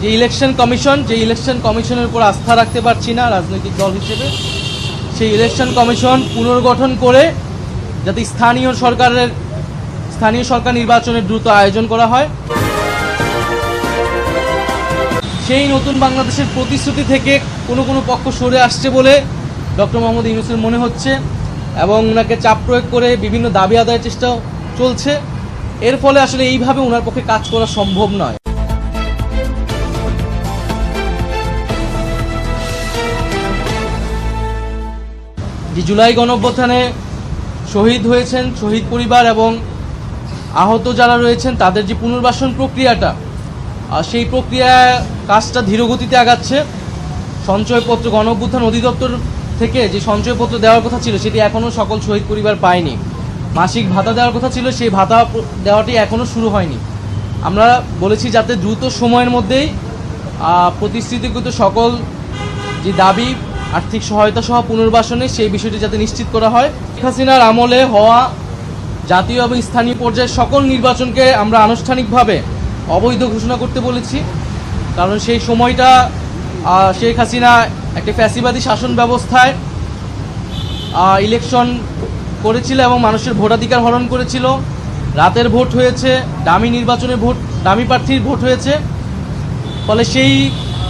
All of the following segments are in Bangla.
যে ইলেকশন কমিশন, যে ইলেকশন কমিশনের উপর আস্থা রাখতে পারছি না রাজনৈতিক দল হিসেবে, সেই ইলেকশন কমিশন পুনর্গঠন করে যাতে স্থানীয় সরকারের, স্থানীয় সরকার নির্বাচনের দ্রুত আয়োজন করা হয়। সেই নতুন বাংলাদেশের প্রতিশ্রুতি থেকে কোনো কোনো পক্ষ সরে আসছে বলে ডক্টর মোহাম্মদ ইউনুসের মনে হচ্ছে এবং ওনাকে চাপ প্রয়োগ করে বিভিন্ন দাবি আদায়ের চেষ্টা চলছে। এর ফলে আসলে এইভাবে ওনার পক্ষে কাজ করা সম্ভব নয়। যে জুলাই গণঅভ্যুত্থানে শহীদ হয়েছেন শহীদ পরিবার এবং আহত যারা রয়েছেন, তাদের যে পুনর্বাসন প্রক্রিয়াটা সেই প্রক্রিয়া কাজটা ধীরগতিতে আগাচ্ছে। সঞ্চয়পত্র গণ অভ্যুত্থান অধিদপ্তর থেকে যে সঞ্চয়পত্র দেওয়ার কথা ছিল, সেটি এখনও সকল শহীদ পরিবার পায়নি। মাসিক ভাতা দেওয়ার কথা ছিল, সেই ভাতা দেওয়াটি এখনও শুরু হয়নি। আমরা বলেছি যাতে দ্রুত সময়ের মধ্যেই প্রতিশ্রুতিগত সকল যে দাবি আর্থিক সহায়তা সহ পুনর্বাসনে সেই বিষয়টি যাতে নিশ্চিত করা হয়। শেখ হাসিনার আমলে হওয়া জাতীয় এবং স্থানীয় পর্যায়ে সকল নির্বাচনকে আমরা আনুষ্ঠানিকভাবে অবৈধ ঘোষণা করতে বলেছি। কারণ সেই সময়টা শেখ হাসিনা একটি ফ্যাসিবাদী শাসন ব্যবস্থায় ইলেকশন করেছিল এবং মানুষের ভোটাধিকার হরণ করেছিল। রাতের ভোট হয়েছে, দামি নির্বাচনে ভোট, দামি প্রার্থীর ভোট হয়েছে। ফলে সেই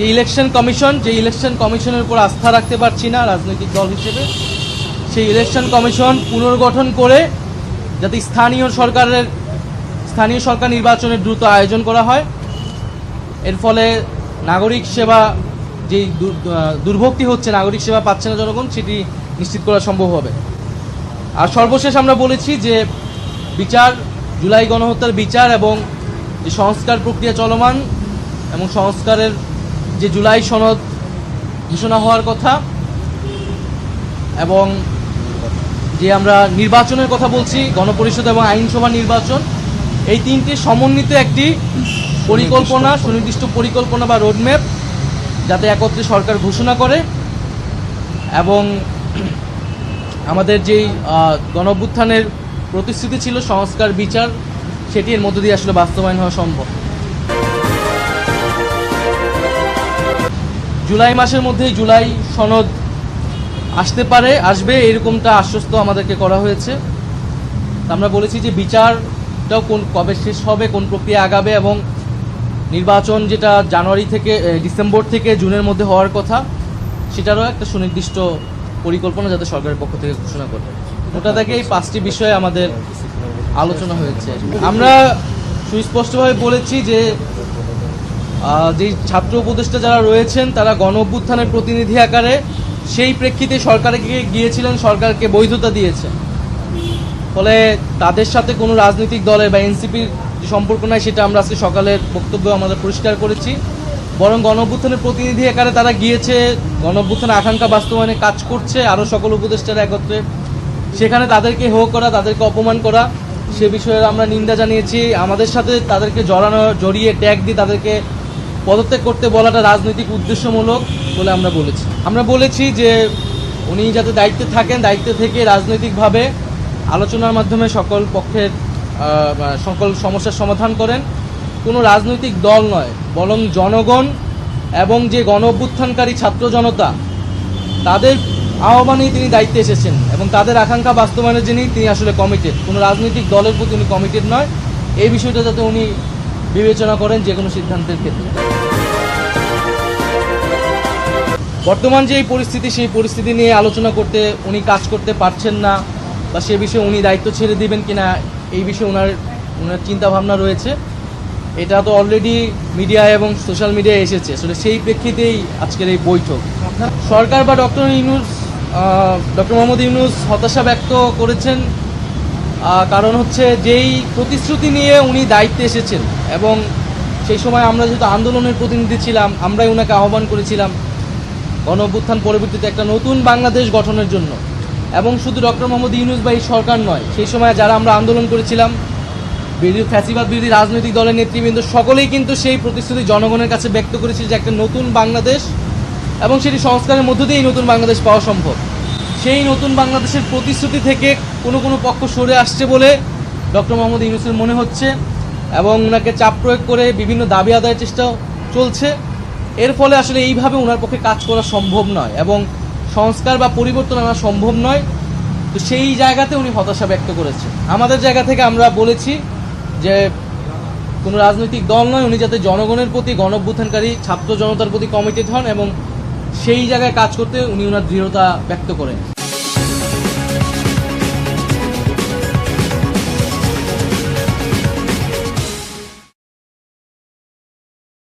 যে ইলেকশন কমিশন যে ইলেকশন কমিশনের উপর আস্থা রাখতে পারছি না রাজনৈতিক দল হিসেবে সেই ইলেকশন কমিশন পুনর্গঠন করে যাতে স্থানীয় সরকারের স্থানীয় সরকার নির্বাচনের দ্রুত আয়োজন করা হয়। এর ফলে নাগরিক সেবা যেই দুর- আহ, দুর্ভোগটি হচ্ছে নাগরিক সেবা পাচ্ছে না জনগণ সেটি নিশ্চিত করা সম্ভব হবে। আর সর্বশেষ আমরা বলেছি যে বিচার জুলাই গণহত্যার বিচার এবং যে সংস্কার প্রক্রিয়া চলমান এবং সংস্কারের যে জুলাই সনদ ঘোষণা হওয়ার কথা এবং যে আমরা নির্বাচনের কথা বলছি, গণপরিষদ এবং আইনসভা নির্বাচন, এই তিনটি সমন্বিত একটি পরিকল্পনা, সুনির্দিষ্ট পরিকল্পনা বা রোডম্যাপ যাতে একত্রে সরকার ঘোষণা করে এবং আমাদের যেই গণভ্যুত্থানের প্রতিশ্রুতি ছিল সংস্কার বিচার, সেটি এর মধ্য দিয়ে আসলে বাস্তবায়ন হওয়া সম্ভব। জুলাই মাসের মধ্যেই জুলাই সনদ আসতে পারে, আসবে, এরকমটা আশ্বস্ত আমাদেরকে করা হয়েছে। আমরা বলেছি যে বিচারটাও কোন, কবে শেষ হবে, কোন প্রক্রিয়া আগাবে এবং নির্বাচন যেটা জানুয়ারি থেকে ডিসেম্বর থেকে জুনের মধ্যে হওয়ার কথা, সেটারও একটা সুনির্দিষ্ট পরিকল্পনা যাতে সরকারের পক্ষ থেকে ঘোষণা করে। ওটা থেকে এই পাঁচটি বিষয়ে আমাদের আলোচনা হয়েছে। আমরা সুস্পষ্টভাবে বলেছি যে যে ছাত্র উপদেষ্টা যারা রয়েছেন, তারা গণ অভ্যুত্থানের প্রতিনিধি আকারে, সেই প্রেক্ষিতে সরকারকে গিয়েছিলেন, সরকারকে বৈধতা দিয়েছে ফলে তাদের সাথে কোনো রাজনৈতিক দলের বা এনসিপির যে সম্পর্ক নাই, সেটা আমরা আজকে সকালের বক্তব্য আমাদের পরিষ্কার করেছি। বরং গণ অভ্যুত্থানের প্রতিনিধি আকারে তারা গিয়েছে, গণ অভ্যুত্থানের আকাঙ্ক্ষা বাস্তবায়নে কাজ করছে, আরও সকল উপদেষ্টারা একত্রে। সেখানে তাদেরকে হো করা, তাদেরকে অপমান করা, সে বিষয়ে আমরা নিন্দা জানিয়েছি। আমাদের সাথে তাদেরকে জড়ানো, জড়িয়ে ট্যাগ দিয়ে তাদেরকে পদত্যাগ করতে বলাটা রাজনৈতিক উদ্দেশ্যমূলক বলে আমরা বলেছি। আমরা বলেছি যে উনি যাতে দায়িত্বে থাকেন, দায়িত্বে থেকে রাজনৈতিকভাবে আলোচনার মাধ্যমে সকল পক্ষের সকল সমস্যার সমাধান করেন। কোনো রাজনৈতিক দল নয়, বরং জনগণ এবং যে গণ অভ্যুত্থানকারী ছাত্র জনতা, তাদের আহ্বানেই তিনি দায়িত্বে এসেছেন এবং তাদের আকাঙ্ক্ষা বাস্তবায়নের জন্যই তিনি আসলে কমিটেড কোনো রাজনৈতিক দলের প্রতি উনি কমিটেড নয়। এই বিষয়টা যাতে উনি বিবেচনা করেন যে কোনো সিদ্ধান্তের ক্ষেত্রে। বর্তমান যে পরিস্থিতি, সেই পরিস্থিতি নিয়ে আলোচনা করতে উনি কাজ করতে পারছেন না বা সে বিষয়ে উনি দায়িত্ব ছেড়ে দিবেন কিনা, এই বিষয়ে ওনার ওনার চিন্তাভাবনা রয়েছে। এটা তো অলরেডি মিডিয়া এবং সোশ্যাল মিডিয়ায় এসেছে। আসলে সেই প্রেক্ষিতেই আজকের এই বৈঠক। সরকার বা ডক্টর ইউনুস ডক্টর মোহাম্মদ ইউনুস হতাশা ব্যক্ত করেছেন। কারণ হচ্ছে যেই প্রতিশ্রুতি নিয়ে উনি দায়িত্বে এসেছেন এবং সেই সময় আমরা যেহেতু আন্দোলনের প্রতিনিধি ছিলাম, আমরাই ওনাকে আহ্বান করেছিলাম গণ অভ্যুত্থান পরবর্তীতে একটা নতুন বাংলাদেশ গঠনের জন্য। এবং শুধু ডক্টর মোহাম্মদ ইউনুস এই সরকার নয়, সেই সময় যারা আমরা আন্দোলন করেছিলাম, বিরোধী ফ্যাসিবাদ, বিরোধী রাজনৈতিক দলের নেতৃবৃন্দ, সকলেই কিন্তু সেই প্রতিশ্রুতি জনগণের কাছে ব্যক্ত করেছে যে একটা নতুন বাংলাদেশ এবং সেটি সংস্কারের মধ্য দিয়েই নতুন বাংলাদেশ পাওয়া সম্ভব। সেই নতুন বাংলাদেশের প্রতিশ্রুতি থেকে কোনো কোনো পক্ষ সরে আসছে বলে ডক্টর মোহাম্মদ ইউনুসের মনে হচ্ছে এবং ওনাকে চাপ প্রয়োগ করে বিভিন্ন দাবি আদায়ের চেষ্টা চলছে। এর ফলে আসলে এইভাবে ওনার পক্ষে কাজ করা সম্ভব নয় এবং সংস্কার বা পরিবর্তন আনা সম্ভব নয়। তো সেই জায়গাতে উনি হতাশা ব্যক্ত করেছে। আমাদের জায়গা থেকে আমরা বলেছি যে কোনো রাজনৈতিক দল নয়, উনি যাতে জনগণের প্রতি গণঅভ্যুত্থানকারী, ছাত্র জনতার প্রতি কমিটেড হন এবং সেই জায়গায় কাজ করতে উনি ওনার দৃঢ়তা ব্যক্ত করেন।